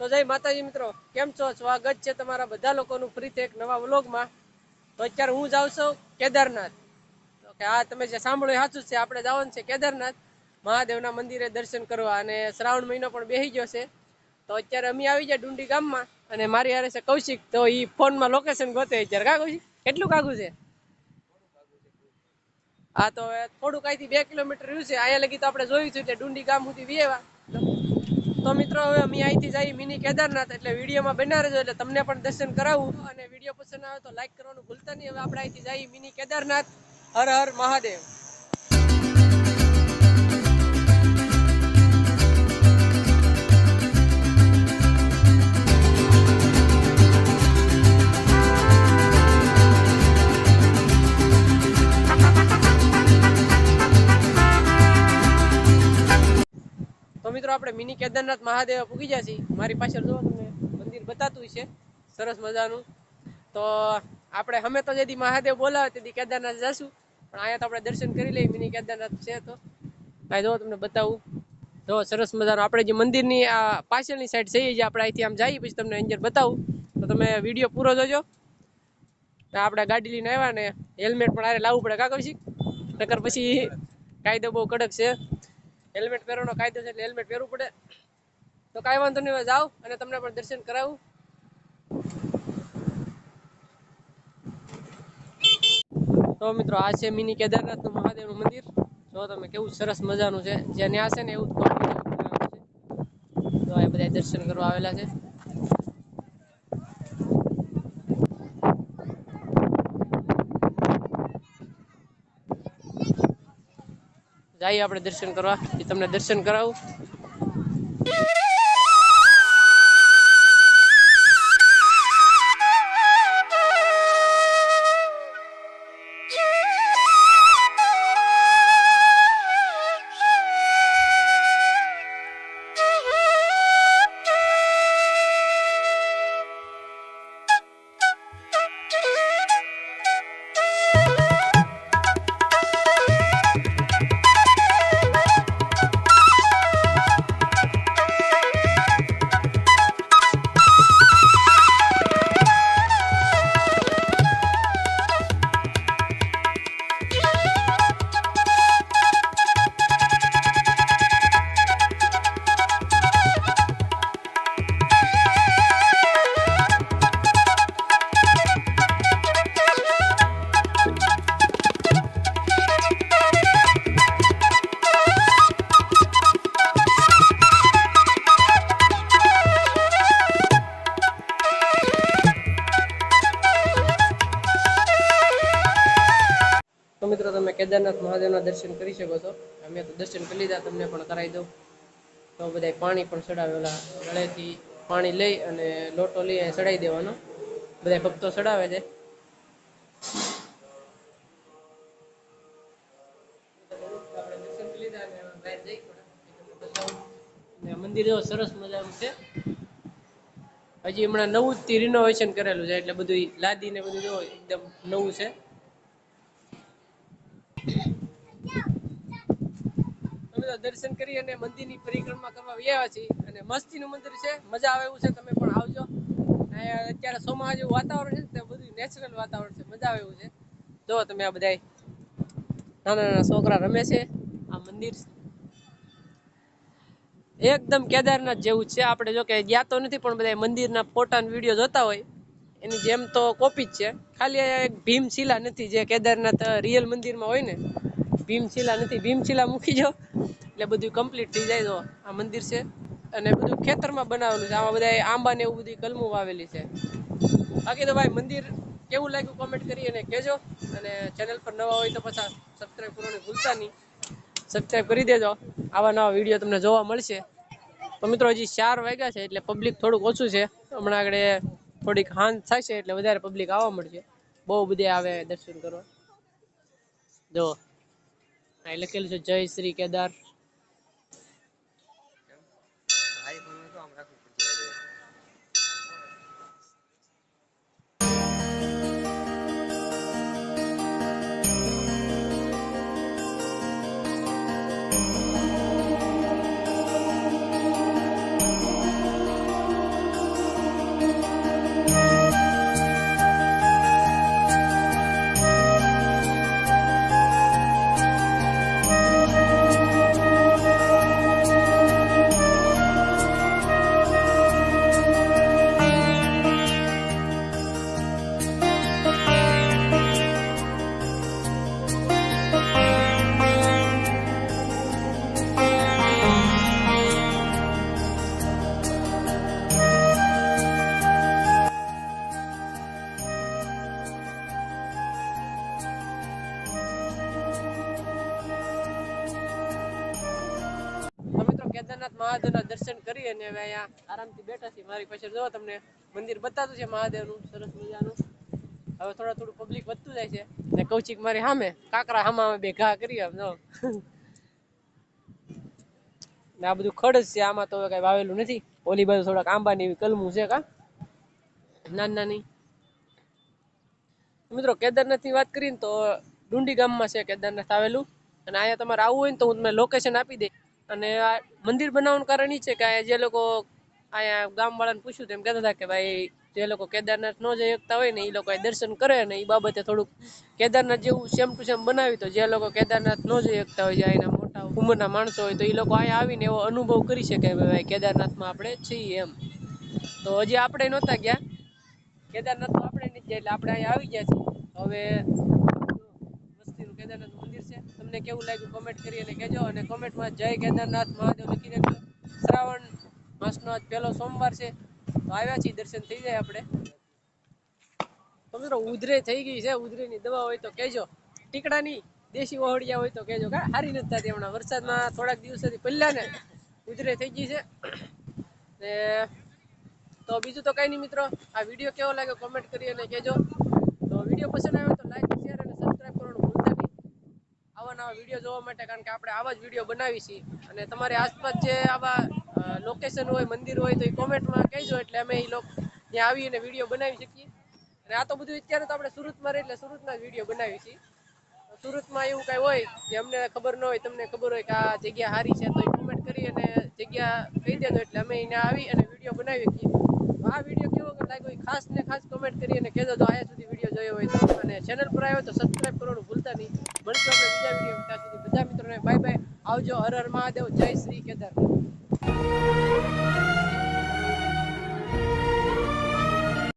તો જય માતાજી મિત્રો, કેમ છો? સ્વાગત છે તમારા બધા લોકોનું ફરીથી એક નવા વ્લોગમાં. તો અત્યારે હું જાઉં છું કેદારનાથ. તો કે આ તમે જે સાંભળ્યું સાચું છે, આપણે જવાનું છે કેદારનાથ. મહાદેવના મંદિરે દર્શન કરવા અને શ્રાવણ મહિનો પણ બેસી ગયો છે. તો અત્યારે અમે આવી જાય ડુંડી ગામમાં અને મારી હારે છે કૌશિક. તો એ ફોનમાં લોકેશન ગોતે અત્યારે. કા કૌશિક? કેટલું કાગું છે? હા તો થોડુંક અહીંથી બે કિલોમીટર રહ્યું છે. અહીંયા લગી તો આપણે જોયું છે એટલે ડુંડી ગામ સુધી વિયેવા તો મિત્રો, હવે અમે અહીંથી જઈએ મિની કેદારનાથ એટલે વિડીયોમાં બના રહેજો એટલે તમને પણ દર્શન કરાવું. અને વીડિયો પસંદ આવે તો લાઈક કરવાનું ભૂલતા નહીં. હવે આપણે અહીંથી જઈએ મિની કેદારનાથ. હર હર મહાદેવ. મિની કેદારનાથ મહાદેવ પૂગી જશે મારી પાછળ જો તમને મંદિર બતાતું છે. સરસ મજાનું. તો આપણે અમે તો જેથી મહાદેવ બોલાવે તેથી કેદારનાથ જશું. પણ અહીંયા તો આપણે દર્શન કરી લઈએ, મિની કેદારનાથ છે તો. આ જો તમને બતાવું. જો સરસ મજાનું. આપણે જે મંદિરની આ પાછળની સાઈડ જઈએ જે આપણે અહીંથી આમ જઈએ પછી તમને અંદર બતાવું. તો તમે વીડિયો પૂરો જોજો. આપણે ગાડી લઈને આવ્યા ને હેલ્મેટ પણ આરે લાવવું પડે કા કૌશિક? નકર પછી કાયદો બહુ કડક છે. હેલ્મેટ પહેરવાનો કાયદો છે એટલે હેલ્મેટ પહેરવું પડે. તો કાંઈ વાંધો નહીં જાઓ અને તમને પણ દર્શન કરાવું. તો મિત્રો, આ છે મિની કેદારનાથનું મહાદેવનું મંદિર. જો તમે કેવું સરસ મજાનું છે. જ્યાં ન્યા છે ને એવું જ તો આ બધા દર્શન કરવા આવેલા છે. જઈએ આપણે દર્શન કરવા. એ તમને દર્શન કરાવું. કેદારનાથ મહાદેવના દર્શન કરી શકો છો. અમે તો દર્શન કરી લીધા, તમને પણ કરાવી દઉં. તો બધા પાણી પણ ચડાવેલા, ગળેથી પાણી લઈ અને લોટો લઈ અને ચડાવી દેવાનો. બધા ભક્તો ચડાવે છે. મંદિર જો સરસ મજાનું છે. હજી હમણાં નવું જ રિનોવેશન કરેલું છે, એટલે બધું લાદી ને બધું જો એકદમ નવું છે અમે તો દર્શન કરી અને મંદિરની પરિક્રમા કરવા આવ્યા છીએ અને મસ્તીનું મંદિર છે. મજા આવે એવું છે, તમે પણ આવજો. અત્યારે સોમાં જેવું વાતાવરણ છે તે બધું નેચરલ વાતાવરણ છે, મજા આવે એવું છે. જો તમે આ બધા નાના નાના છોકરા રમે છે, આ મંદિર એકદમ કેદારનાથ જેવું છે. આપણે જો કે ગયા તો નથી, પણ બધા મંદિરના ફોટા વીડિયો જોતા હોય. એની જેમ તો કોપી જ છે. ખાલી એક ભીમશિલા નથી, જે કેદારનાથ રિયલ મંદિરમાં હોય ને ભીમશિલા નથી, ભીમશીલા મૂકી જાઓ. એટલે બધું કમ્પ્લીટ થઈ જાય તો આ મંદિર છે. અને બધું ખેતરમાં બનાવેલું છે. આમાં બધા આંબા ને એવું બધી કલમો વાવેલી છે. બાકી તો ભાઈ મંદિર કેવું લાગ્યું કોમેન્ટ કરી અને કહેજો. અને ચેનલ પર નવા હોય તો પાછા સબસ્ક્રાઈબ કરવાનું ભૂલતા નહીં. સબસ્ક્રાઈબ કરી દેજો. આવા નવા વીડિયો તમને જોવા મળશે. તો મિત્રો હજી ચાર વાગ્યા છે એટલે પબ્લિક થોડુંક ઓછું છે. હમણાં આગળ થોડીક હાંત થશે એટલે વધારે પબ્લિક આવવા મળશે. બહુ બધી આવે દર્શન કરવા. જો. અહીં લખેલું છે જય શ્રી કેદાર. મહાદેવના દર્શન કરી અને હવે અહીંયા આરામથી બેઠા છીએ. મારી પાછળ જો તમને મંદિર બતાતું છે મહાદેવનું, સરસ મજાનું. હવે થોડા થોડું પબ્લિક વધતું જાય છે. ને કૌશિક મારી સામે, કાકરા હામા અમે બે કરી આમ જો. ને આ બધું ખડ છે, આમાં તો કઈ વાવેલું નથી. ઓલી બાજુ થોડાક આંબાની એવી કલમું છે કા? નાની નાની. મિત્રો કેદારનાથની વાત કરીને તો ડુંડી ગામમાં છે કેદારનાથ આવેલું. અને અહીંયા તમારે આવવું હોય ને તો હું તમને લોકેશન આપી દઈશ. અને આ મંદિર બનાવવાનું કારણ એ છે કે અહીંયા જે લોકો અહીંયા ગામવાળાને પૂછ્યું તેમ કહેતા હતા કે ભાઈ જે લોકો કેદારનાથ ન જઈ શકતા હોય ને એ લોકો દર્શન કરે ને એ બાબતે થોડુંક કેદારનાથ જેવું સેમ ટુ સેમ બનાવી તો જે લોકો કેદારનાથ ન જઈ શકતા હોય, જે એના મોટા ઉંમરના માણસો હોય તો એ લોકો અહીંયા આવીને એવો અનુભવ કરી શકે ભાઈ કેદારનાથમાં આપણે છીએ એમ. તો હજી આપણે નહોતા ગયા. કેદારનાથ તો આપણે નથી ગયા એટલે આપણે અહીંયા આવી ગયા છીએ. હવે કેદારનાથ મંદિર છે. તમને કેવું લાગ્યું કોમેન્ટ કરી અને કહેજો અને કોમેન્ટમાં જય કેદારનાથ મહાદેવ લખી દેજો શ્રાવણ માસનો આજ પહેલો સોમવાર છે. તો આવ્યા છીએ દર્શન થઈ જાય આપણે. તો મિત્રો ઉધરે થઈ ગઈ છે. ઉધરેની દવા હોય તો કહેજો. ટીકડાની દેશી ઓહળિયા હોય તો કહેજો. કા હારી નથી થતી હમણાં. વરસાદમાં થોડાક દિવસોથી પહેલા ને ઉધરે થઈ ગઈ છે. ને તો બીજું તો કઈ નહીં મિત્રો. આ વીડિયો કેવો લાગ્યો કોમેન્ટ કરી અને કહેજો. તો વીડિયો પસંદ આવ્યો તો લાઈક શેર અને સબસ્ક્રાઈબ કરવાનું ભૂલતા નહીં આવા નવા વીડિયો જોવા માટે, કારણ કે આપણે આવા જ વીડિયો બનાવી છીએ. અને તમારી આસપાસ જે આવા લોકેશન હોય, મંદિર હોય, તો એ કોમેન્ટમાં કહેજો, એટલે અમે એ લોકો ત્યાં આવીને વીડિયો બનાવી શકીએ. અને આ તો બધું અત્યારે તો આપણે સુરતમાં રહે, એટલે સુરતના જ વીડિયો બનાવી છીએ. સુરતમાં એવું કાંઈ હોય, જે અમને ખબર ન હોય, તમને ખબર હોય કે આ જગ્યા સારી છે, તો એ કોમેન્ટ કરી અને જગ્યા કહી દેજો, એટલે અમે અહીંયા આવી અને વીડિયો બનાવી શકીએ. આ વીડિયો કેવો લાગ્યો, એ ખાસ ને ખાસ કોમેન્ટ કરી અને કહેજો, તો આયા સુધી વીડિયો જોયો હોય તો અને ચેનલ પર આવ્યો તો સબસ્ક્રાઈબ કરવાનું ભૂલતા નહીં. મળશું આપણે બીજા વીડિયો ત્યાં સુધી બધા મિત્રોને બાય બાય આવજો. હર હર મહાદેવ. જય શ્રી કેદારનાથ.